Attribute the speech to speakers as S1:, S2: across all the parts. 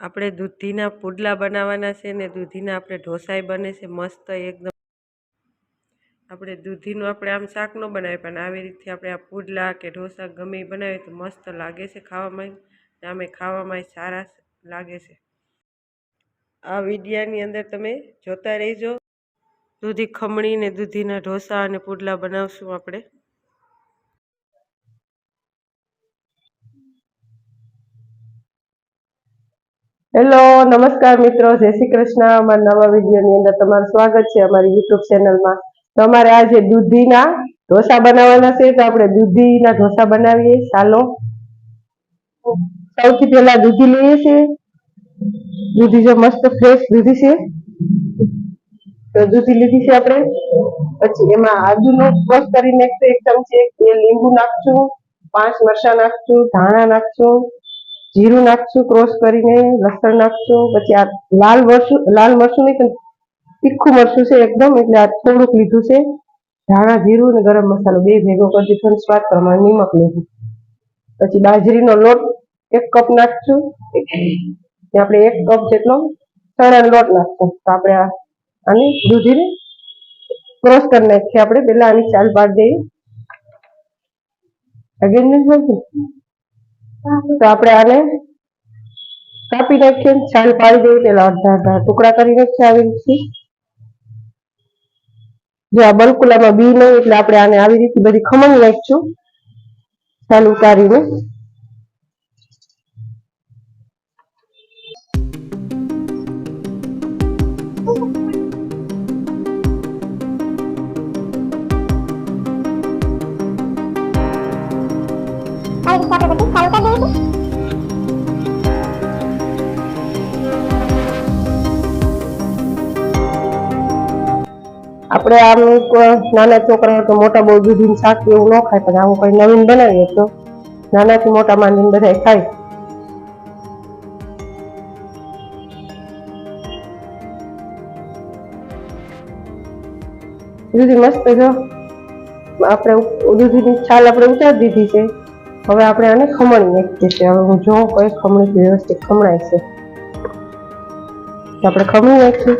S1: આપણે દૂધીના પુડલા બનાવવાના છે ને દૂધીના આપણે ઢોસાઈ બને છે, મસ્ત એકદમ. આપણે દૂધીનું આપણે આમ શાક ન બનાવીએ, પણ આવી રીતે આપણે આ પુડલા કે ઢોસા ગમે બનાવીએ તો મસ્ત લાગે છે ખાવામાં. ને અમે ખાવામાં સારા લાગે છે. આ વિડીયાની અંદર તમે જોતા રહેજો. દૂધી ખમણી ને દૂધીના ઢોસા અને પુડલા બનાવશું આપણે. હેલો, નમસ્કાર મિત્રો, જય શ્રી કૃષ્ણ. અમારા નવા વિડીયોની અંદર તમારું સ્વાગત છે અમારી યુટ્યુબ ચેનલમાં તો અમારે આજે દૂધીના ઢોસા બનાવવાના છે, તો આપણે દૂધીના ઢોસા બનાવીએ. ચાલો. સૌથી પહેલા દૂધી લઈએ છીએ. દૂધી જો મસ્ત ફ્રેશ દૂધી છે. તો દૂધી લીધી છે આપણે. પછી એમાં આદુનો ક્રશ કરી નાખશું એક ચમચી એ લીંબુ નાખશું, પાંચ મરસા નાખશું, ધાણા નાખશું જીરું નાખશું, ક્રોસ કરીને લસણ નાખશું, પછી આ લાલ મરચું લાલ મરચું નહીં, પણ તીખું મરચું છે એકદમ, એટલે આ થોડુંક લીધું છે. ધાણા, જીરું અને ગરમ મસાલો, બે ભેગો કરી દીધો સ્વાદ પ્રમાણે નિમક લીધું. પછી બાજરીનો લોટ એક કપ નાખશું. આપણે એક કપ જેટલો ચણાનો લોટ નાખશું. તો આપણે આ આની દૂધીને ક્રોસ કરી નાખીએ આપણે. પેલા આની ચાલ પાડી દઈએ. અગેન નથી તો આપણે આને કાપી નાખીએ, છાલ પાડી દઈએ પેલા અડધા અડધા ટુકડા કરી નાખીએ આવી રીતે. જો આ બલકુલામાં બી નહીં, એટલે આપણે આને આવી રીતે બધી ખમણ નાખીશું, છાલ ઉતારીને.
S2: આપણે
S1: આમ નાના છોકરાઓ તો મોટા બહુ દૂધીનું શાક એવું ન ખાય, પણ આવું કઈ નવીન બનાવીએ તો નાનાથી મોટા માંડીને બધા ખાય. દૂધી મસ્ત જો. આપણે દૂધીની છાલ આપણે ઉતારી દીધી છે. હવે આપણે આને ખમણી નાખીએ છીએ હવે હું જોઉં કઈ ખમણી વ્યવસ્થિત ખમણાય છે. આપણે ખમણી નાખીએ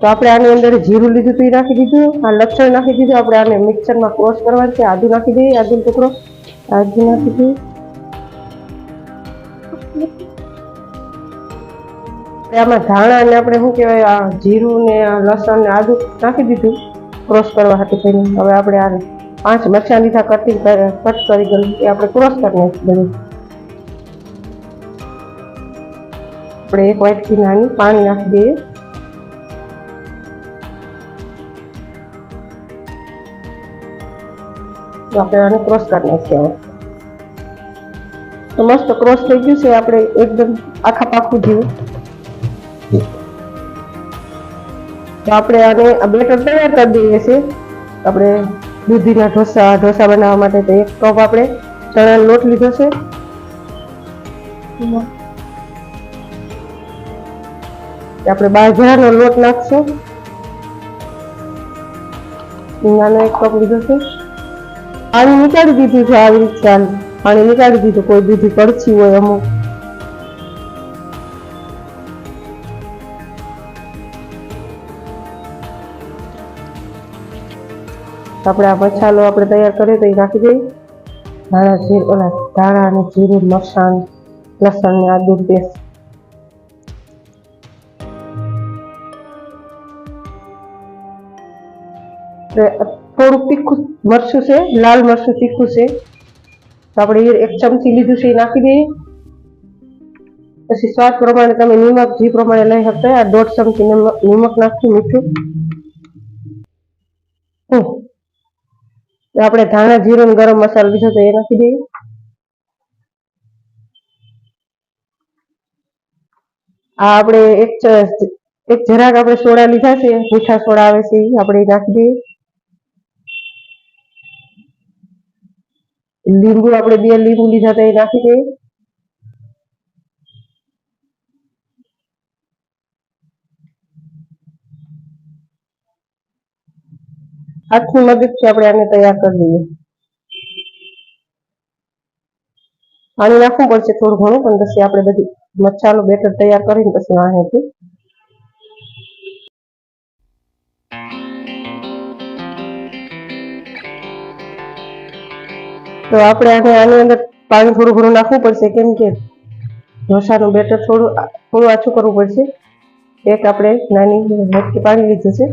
S1: તો આપણે આની અંદર જીરું લીધું હતું, એ નાખી દીધું. આ લસણ નાખી દીધું. આપણે આને મિક્સરમાં ક્રોસ કરવાનું છે. આદુ નાખી દઈએ. આદુ ટુકડો આદુ નાખી દઈએ. આમાં ધાણા અને આપણે શું કહેવાય, આ જીરું ને આ લસણ ને આદુ નાખી દીધું. ક્રોસ કરવા હાથે થઈને. હવે આપણે આ પાંચ મરચાં લીધા કટિંગ કટ કરી ગયું. એ આપણે ક્રોસ કરી નાખી બધું આપણે એક વાટકી નાની પાણી નાખી દઈએ. તો આપણે આને ક્રોસ કરી નાખીએ તો મસ્ત ક્રોસ થઈ ગયું છે, આપણે એકદમ આખા પાખું જેવું. તો આપણે આને આ બેટર તૈયાર કરી દઈએ છીએ. આપણે દૂધીના ઢોસા ઢોસા બનાવવા માટે તો એક કપ આપણે ચણાનો લોટ લીધો છે. આપણે બાજરાનો લોટ નાખશું. નાનો એક કપ લીધો છે. પાણી નીકાળી દીધું છે આવી રીતે પાણી નીકાળી દીધું, કોઈ બીજી કડછી હોય અમુક. આપણે આ મસાલો આપણે તૈયાર કરીએ તો એ નાખી દઈએ. ધાણા જીર, ઓલા ધાણા અને જીરું મરસાણ લસણ ને આદુ પેસ્ટ. થોડુંક તીખું મરચું છે, લાલ મરચું તીખું છે. તો આપણે એક ચમચી લીધું છે એ નાખી દઈએ. પછી સ્વાદ પ્રમાણે તમે નિમક, જે પ્રમાણે લઈ શકતા આ દોઢ ચમચી નિમક નાખશું મીઠું. આપણે ધાણા જીરું ગરમ મસાલો લીધો તો એ નાખી દઈએ. આ આપણે એક એક જરાક આપણે સોડા લીધા છે, મીઠા સોડા આવે છે આપણે નાખી દઈએ. લીંબુ આપણે બે લીંબુ લીધા હતા એ નાખી દઈએ. હાથની મદદથી આપણે આને તૈયાર કરી દઈએ પાણી નાખવું પડશે થોડું ઘણું, પણ પછી આપણે બધી મસાલો બેટર તૈયાર કરીને પછી વાહેથી તો આપણે આને અંદર પાણી થોડું ઘણું નાખવું પડશે, કેમ કે ઢોસાનું બેટર થોડું થોડું આછું કરવું પડશે. એક આપણે નાની મટકી પાણી લીધું છે.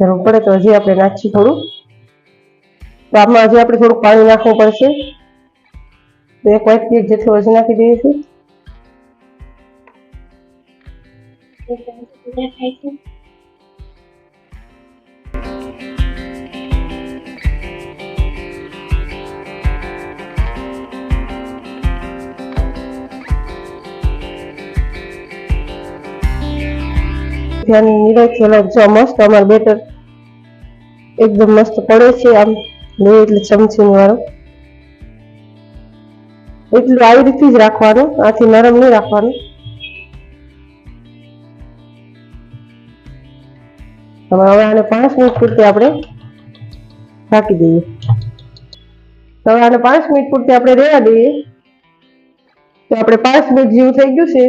S1: જરૂર પડે તો હજી આપણે નાખીએ થોડું. તો આમાં હજી આપણે થોડું પાણી નાખવું પડશે. એક વાટકી જેટલું હજી નાખી દઈએ છીએ. ધ્યાન નિરાશી જો મસ્ત અમારું બેટર એકદમ મસ્ત પડે છે આમ. લે એટલે ચમચી વાળો. એટલું આવી રીતે જ રાખવાનું. આથી નરમ નહીં રાખવાનું. હવે આને પાંચ મિનિટ પૂરતી આપણે ઢાંકી દઈએ. હવે આને પાંચ મિનિટ પૂરતી આપણે રહેવા દઈએ. તો આપણે પાંચ મિનિટ જેવું થઈ ગયું છે.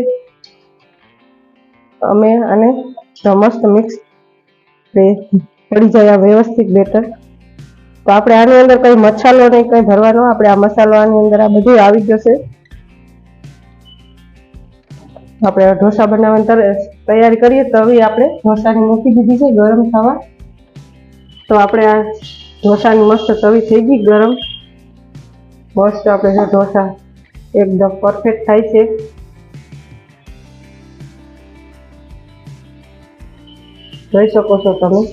S1: અમે આને તો મસ્ત મિક્સ પડી જાય આ વ્યવસ્થિત બેટર. તો આપણે આની અંદર કઈ મસાલો નહીં, કઈ ભરવાનો, આપણે આ મસાલો અંદર આ બધું આવી જશે આપણે ઢોસા બનાવવાની તૈયારી કરીએ, તો હવે આપણે ઢોસાની મૂકી દીધી છે ગરમ થવા. તો આપણે આ ઢોસાની મસ્ત તવી થઈ ગઈ ગરમ. મસ્ત આપણે ઢોસા એકદમ પરફેક્ટ થાય છે. જોઈ શકો છો તમે.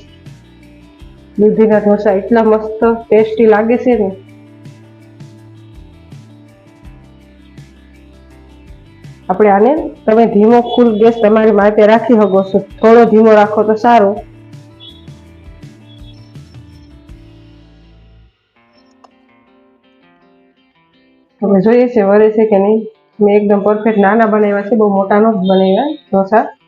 S1: દૂધીના ઢોસા એટલા મસ્ત ટેસ્ટી લાગે છે ને. આપણે આને, તમે ધીમો ફૂલ ગેસ તમારી માટે રાખી શકો છો. થોડો ધીમો રાખો તો સારું. તમે જોઈએ છે, વરે છે કે નહીં? મેં એકદમ પરફેક્ટ નાના બનાવ્યા છે, બહુ મોટા નો બનાવ્યા ઢોસા.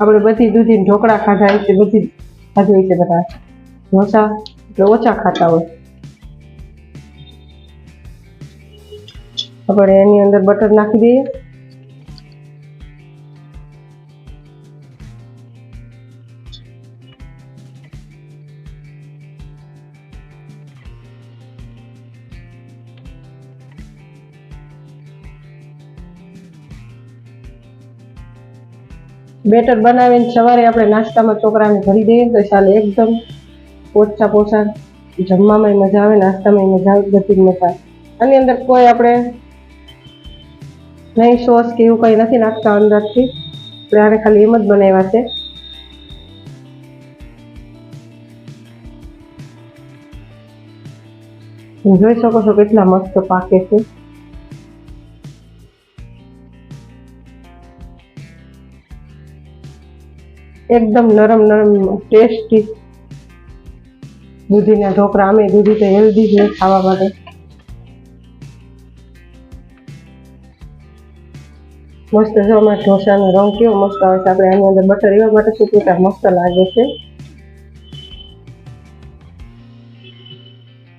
S1: આપણે બધી દૂધી ઢોકળા ખાધા છે, બધી ખાધી હોય છે બધા. ઢોસા એટલે ઓછા ખાતા હોય. આપણે એની અંદર બટર નાખી દઈએ. બેટર બનાવીને સવારે આપણે નાસ્તામાં છોકરાને ભરી દઈએ તો ચાલે એકદમ પોચા પોચા. જમવામાં મજા આવે, નાસ્તામાં મજા આવે, બધી જ મજા આની અંદર કોઈ આપણે નહીં સોસ કે એવું કંઈ નથી નાખતા અંદરથી. આપણે આને ખાલી એમ જ બનાવ્યા છે. જોઈ શકો છો કેટલા મસ્ત પાકે છે. એકદમ નરમ નરમ ટેસ્ટી દૂધીના ઢોકળા. અમે દૂધી તો હેલ્ધી છે ખાવા માટે. મસ્ત જો અમારા ઢોસાનો રંગ કેવો મસ્ત આવે છે. આપણે આની અંદર બટર એવા માટે શું કે મસ્ત લાગે છે.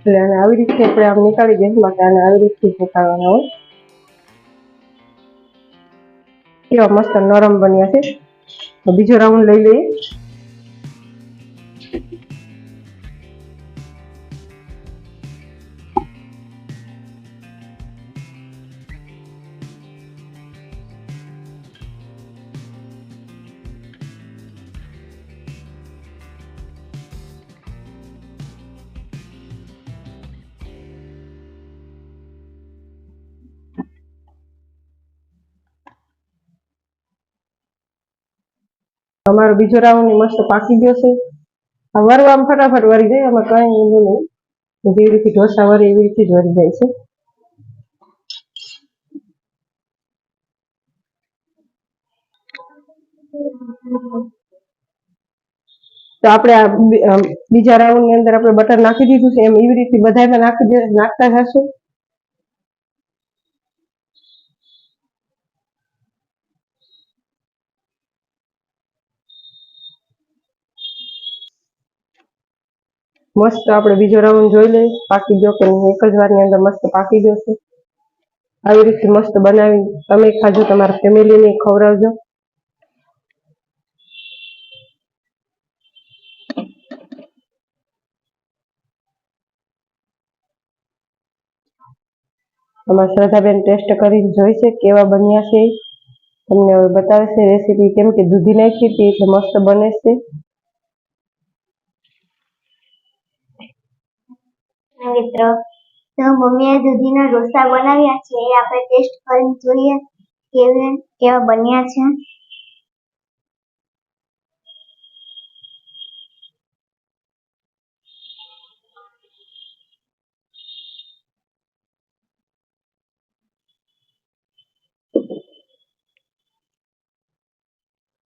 S1: એટલે આને આવી રીતે આપણે આમ નીકાળી દઈએ માટે આને આવી રીતથી ફૂંકાવાના હોય. કેવા મસ્ત નરમ બન્યા છે. તો બીજો રાઉન્ડ લઈ લઈએ. અમારો બીજો રાઉન્ડ મસ્ત પાકી ગયો છે. આ વરવામાં ફટાફટ વરી જાય, આમાં કઈ એવું નહીં. જેવી રીતે ઢોસા વરે એવી રીતે જ વરી જાય છે. તો આપણે આ બીજા રાઉન્ડની અંદર આપણે બટર નાખી દીધું છે. એમ એવી રીતે બધામાં નાખી નાખતા જશું. મસ્ત આપણે બીજો રાઉન્ડ જોઈ લઈએ. પાકી ગયો કે એક જ વારની અંદર મસ્ત પાકી ગયો છે. આવી રીતે મસ્ત બનાવી. તમે ખાજો, તમારા ફેમિલીને ખવડાવજો. અમારા શ્રદ્ધાબેન ટેસ્ટ કરીને જોઈ છે કેવા બન્યા છે. તમને હવે બતાવે છે રેસીપી કેમ કે દૂધી નાખી હતી એટલે મસ્ત બને છે.
S2: મિત્રો. તો મમ્મીએ દૂધીના ઢોસા બનાવ્યા છે. આપણે ટેસ્ટ કરીને જોઈએ કેવી કેવા બન્યા છે.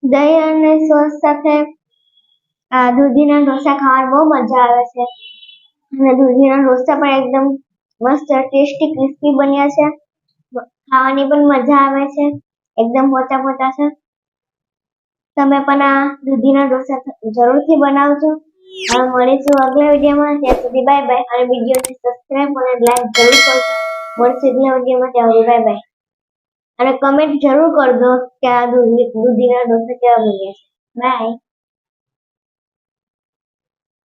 S2: દહીં અને સોસ સાથે દૂધીના ઢોસા ખાવાની બહુ મજા આવે છે. અને દૂધીના ઢોસા પણ એકદમ મસ્ત, ટેસ્ટી, ક્રિસ્પી બન્યા છે. ખાવાની પણ મજા આવે છે. એકદમ મોટા મોટા છે. તમે પણ આ દૂધીના ઢોસા જરૂરથી બનાવજો. હવે મળીશું આગલા વિડીયોમાં. ત્યાં સુધી બાય બાય અને વિડીયોને સબસ્ક્રાઈબ અને લાઈક જરૂર કરજો. મળશે આગલા વિડીયોમાં. ત્યાં સુધી બાય બાય અને કમેન્ટ જરૂર કરજો કે આ દૂધી દૂધીના ઢોસા કેવા બન્યા છે. બાય